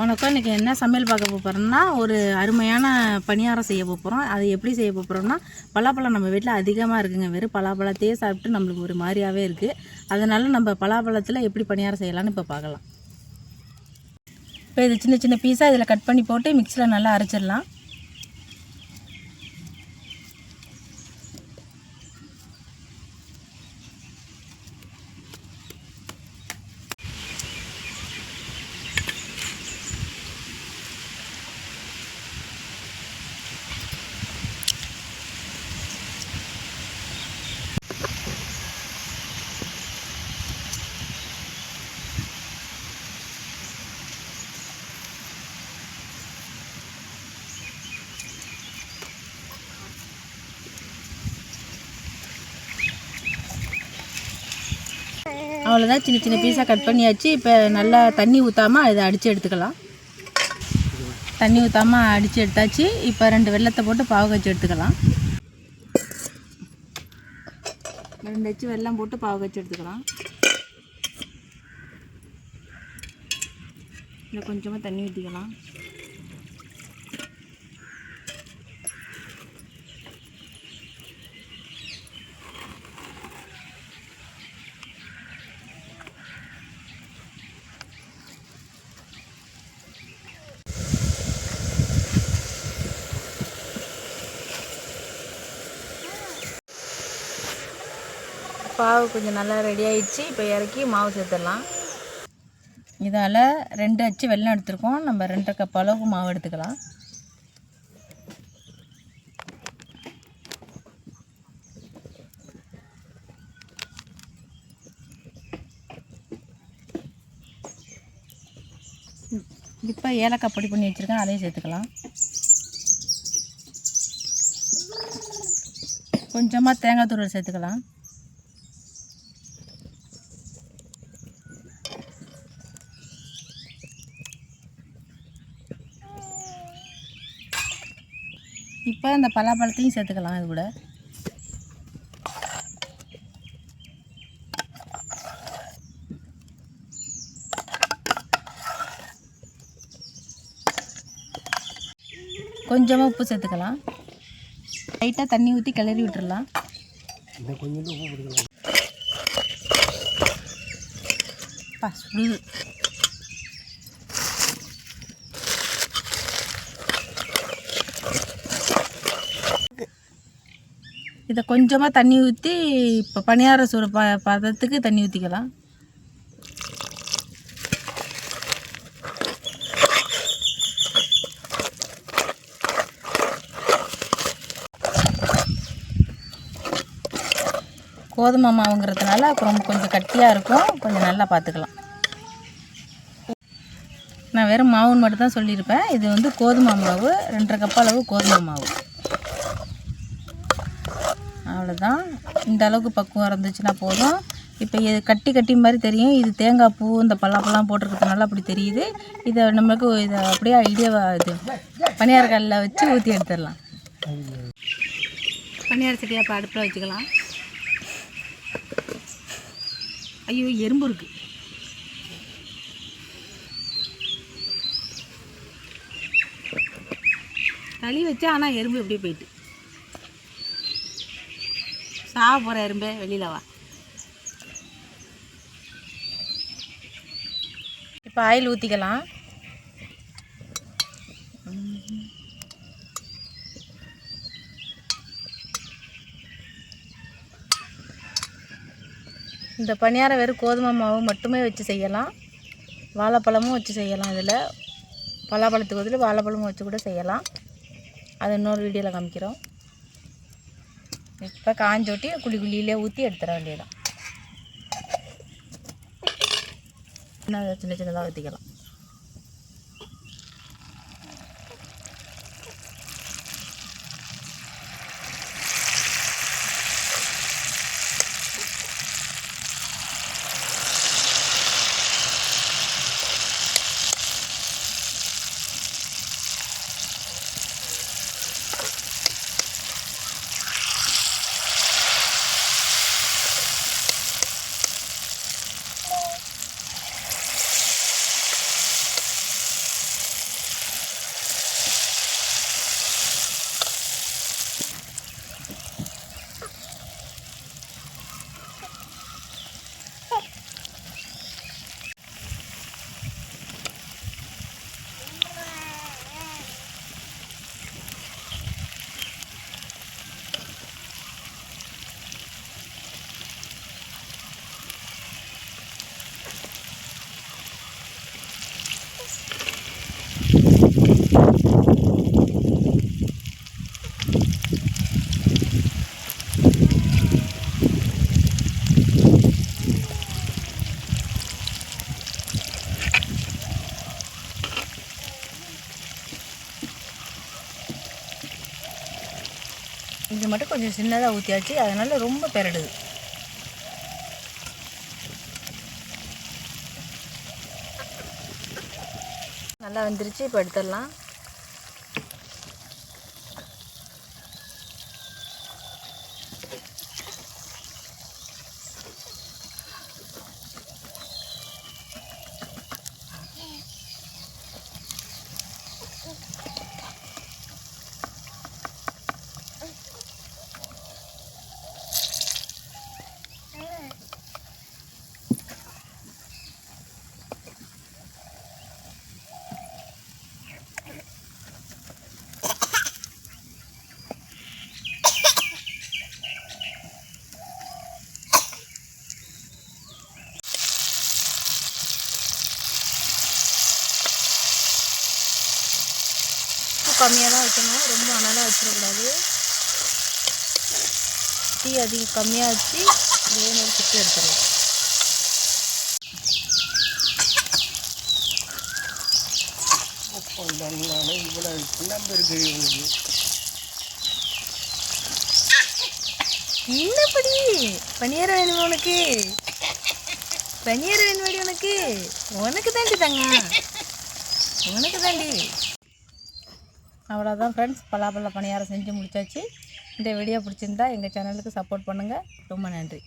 வணக்கம் இன்றைக்கி என்ன சமையல் பார்க்க போகிறோம்னா ஒரு அருமையான பணியாரம் செய்ய போகிறோம் அது எப்படி செய்ய போகிறோம்னா பலாப்பழம் நம்ம வீட்டில் அதிகமாக இருக்குங்க. வெறும் பலாப்பழத்தையே சாப்பிட்டு நம்மளுக்கு ஒரு மாதிரியாகவே இருக்குது அதனால் நம்ம பலாப்பழத்தில் எப்படி பணியாரம் செய்யலாம்னு இப்போ பார்க்கலாம். இப்போ இது சின்ன சின்ன பீஸாக இதில் கட் பண்ணி போட்டு மிக்சியில் நல்லா அரைச்சிடலாம். அவ்வளோதான் சின்ன சின்ன பீஸாக கட் பண்ணியாச்சு. இப்போ நல்லா தண்ணி ஊற்றாமல் இதை அடித்து எடுத்துக்கலாம். தண்ணி ஊற்றாமல் அடித்து எடுத்தாச்சு. இப்போ ரெண்டு வெள்ளத்தை போட்டு பாவு காய்ச்சி எடுத்துக்கலாம். ரெண்டு அச்சு வெல்லம் போட்டு பாவு காய்ச்சி எடுத்துக்கலாம். இதில் கொஞ்சமாக தண்ணி ஊற்றிக்கலாம் பாவு கொஞ்சம் நல்லா ரெடி ஆயிடுச்சு. இப்போ இறக்கி மாவு சேர்த்துடலாம். இதால் ரெண்டு அச்சு வெள்ளம் எடுத்துருக்கோம். நம்ம ரெண்டரை கப் அளவுக்கு மாவு எடுத்துக்கலாம். இப்போ ஏலக்காய் பொடி பண்ணி வச்சுருக்கேன். அதையும் சேர்த்துக்கலாம். கொஞ்சமாக தேங்காய் துருவல் சேர்த்துக்கலாம். இப்போ இந்த பலாப்பழத்தையும் சேர்த்துக்கலாம் இது கூட. கொஞ்சமாக உப்பு சேர்த்துக்கலாம். லைட்டாக தண்ணி ஊற்றி கிளறி விட்டுறலாம். பா சுடுது. இதை கொஞ்சமாக தண்ணி ஊற்றி இப்போ பணியார சூடு ப பதத்துக்கு தண்ணி ஊற்றிக்கலாம் கோதுமை மாவுங்கிறதுனால அப்புறம் கொஞ்சம் கட்டியாக இருக்கும். கொஞ்சம் நல்லா பார்த்துக்கலாம் நான் வெறும் மாவுன்னு மட்டும் தான் சொல்லியிருப்பேன். இது வந்து கோதுமை மாவு ரெண்டரை கப் அளவு கோதுமை மாவு. அவ்வளோதான் இந்த அளவுக்கு பக்குவம் இருந்துச்சுன்னா போதும். இப்போ இது கட்டி கட்டி மாதிரி தெரியும். இது தேங்காய் பூ இந்த பல்லாப்பெல்லாம் போட்டிருக்கிறதுனால அப்படி தெரியுது. இதை நம்மளுக்கு இதை அப்படியே ஐடியா இது. பனியார கல்லில் வச்சு ஊற்றி எடுத்துடலாம். பனியார் சட்டியாக இப்போ அடுப்பில் வச்சுக்கலாம். ஐயோ எறும்பு இருக்குது களி வச்சா ஆனால் எறும்பு எப்படியே போயிட்டு. சாக போகிற எறும்பே வெளியில் வா. இப்போ ஆயில் ஊற்றிக்கலாம் இந்த பணியாரம் வெறும் கோதுமை மாவு மட்டுமே வச்சு செய்யலாம். வாழைப்பழமும் வச்சு செய்யலாம் இதில். பலாப்பழத்துக்கு பதில் வாழைப்பழமும் வச்சு கூட செய்யலாம். அது இன்னொரு வீடியோவில் காமிக்கிறோம். இப்போ காஞ்சோட்டி குழி குழியிலே ஊற்றி எடுத்துட வேண்டியதான் சின்ன சின்ன சின்னதாக ஊற்றிக்கலாம் இது மட்டும் கொஞ்சம் சின்னதாக ஊற்றியாச்சு அதனால் ரொம்ப பெரடுது. நல்லா வந்துருச்சு. இப்போ எடுத்துடலாம். கம்மியாக தான் வைக்கணும். ரொம்ப அனலாக வச்சிடக்கூடாது. டீ அதிகம் கம்மியாக வச்சு வேணும் சுட்டு எடுத்துடலாம். இவ்வளோ கிளம்பு இவங்களுக்கு என்னப்படி? பனியாரம் வேணுமா உனக்கு? பனியாரம் வேணுமாடி உனக்கு? உனக்கு தாண்டி தாங்க உனக்கு தாண்டி. அவ்வளோதான் ஃப்ரெண்ட்ஸ் பலாப்பழ பணியாரம் செஞ்சு முடித்தாச்சு இந்த வீடியோ பிடிச்சிருந்தா எங்கள் சேனலுக்கு சப்போர்ட் பண்ணுங்கள் ரொம்ப நன்றி.